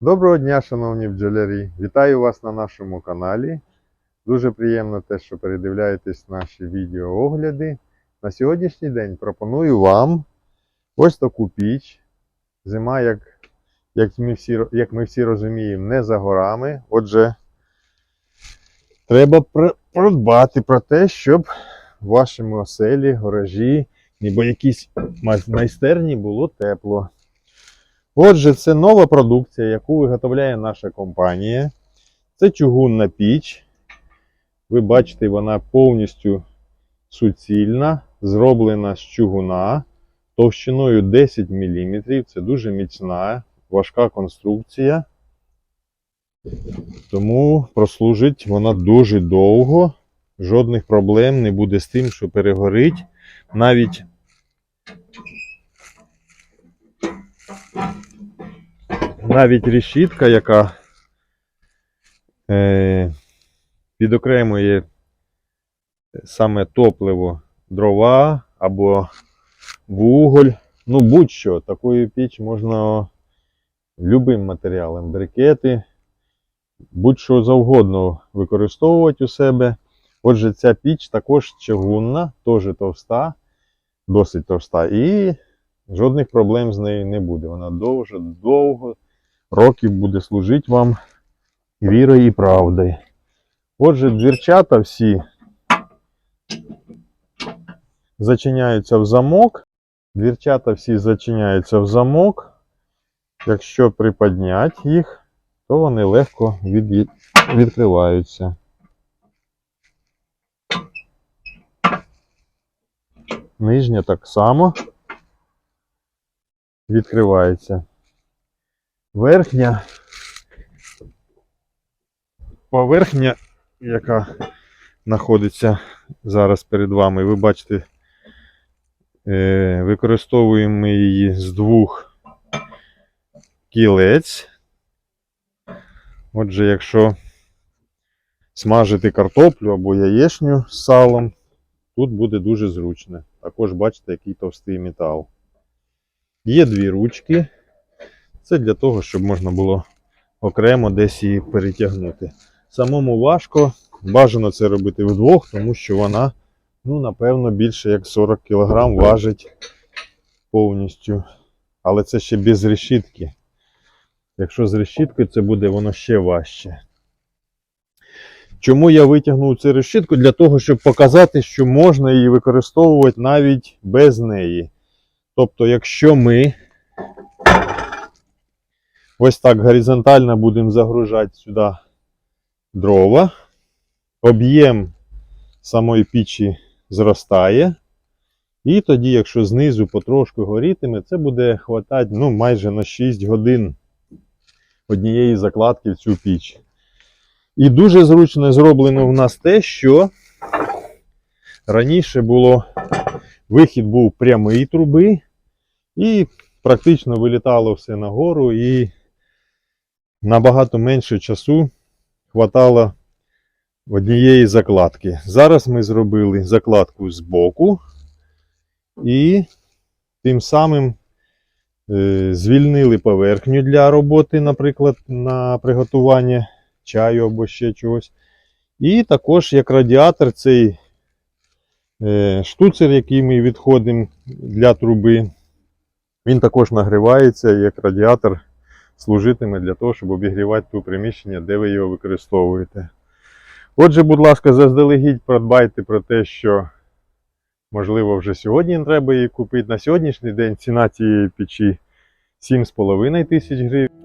Доброго дня, шановні бджолярі! Вітаю вас на нашому каналі. Дуже приємно те, що передивляєтесь наші відеоогляди. На сьогоднішній день пропоную вам ось таку піч. Зима, як, як, ми, всі, як ми всі розуміємо, не за горами. Отже, треба пр- продбати про те, щоб в вашому оселі, гаражі, або якійсь майстерні було тепло. Отже, це нова продукція, яку виготовляє наша компанія. Це чугунна піч. Ви бачите, вона повністю суцільна, зроблена з чугуна товщиною 10 мм. Це дуже міцна, важка конструкція. Тому прослужить вона дуже довго. Жодних проблем не буде з тим, що перегорить. Навіть навіть решітка, яка е, підокремує саме топливо, дрова або вуголь, ну будь-що, такою піч можна любим матеріалом, брикети, будь-що завгодно використовувати у себе. Отже, ця піч також чавунна, теж товста, досить товста, і жодних проблем з нею не буде. Вона довго, довго років буде служити вам вірою і правдою. Отже, двірчата всі зачиняються в замок. Двірчата всі зачиняються в замок. Якщо приподняти їх, то вони легко від... відкриваються. Нижня так само відкривається. Верхня поверхня, яка знаходиться зараз перед вами, ви бачите, е, використовуємо її з двох кілець. Отже, якщо смажити картоплю або яєчню з салом, тут буде дуже зручно. Також бачите, який товстий метал. Є дві ручки. Це для того, щоб можна було окремо десь її перетягнути. Самому важко, бажано це робити вдвох, тому що вона, ну, напевно, більше як 40 кг важить повністю. Але це ще без решітки. Якщо з решіткою, це буде воно ще важче. Чому я витягнув цю решітку? Для того, щоб показати, що можна її використовувати навіть без неї. Тобто, якщо ми ось так горизонтально будемо загружати сюди дрова, об'єм самої пічі зростає. І тоді, якщо знизу потрошку горітиме, це буде хватати ну, майже на 6 годин однієї закладки в цю піч. І дуже зручно зроблено в нас те, що раніше було вихід був прямий труби, і практично вилітало все нагору, і набагато менше часу хватало однієї закладки. Зараз ми зробили закладку з боку і тим самим е, звільнили поверхню для роботи, наприклад, на приготування чаю або ще чогось. І також як радіатор цей е, штуцер, який ми відходимо для труби, він також нагрівається як радіатор служитиме для того, щоб обігрівати ту приміщення, де ви його використовуєте. Отже, будь ласка, заздалегідь продбайте про те, що можливо вже сьогодні треба її купити. На сьогоднішній день ціна цієї печі 7,5 тисяч гривень.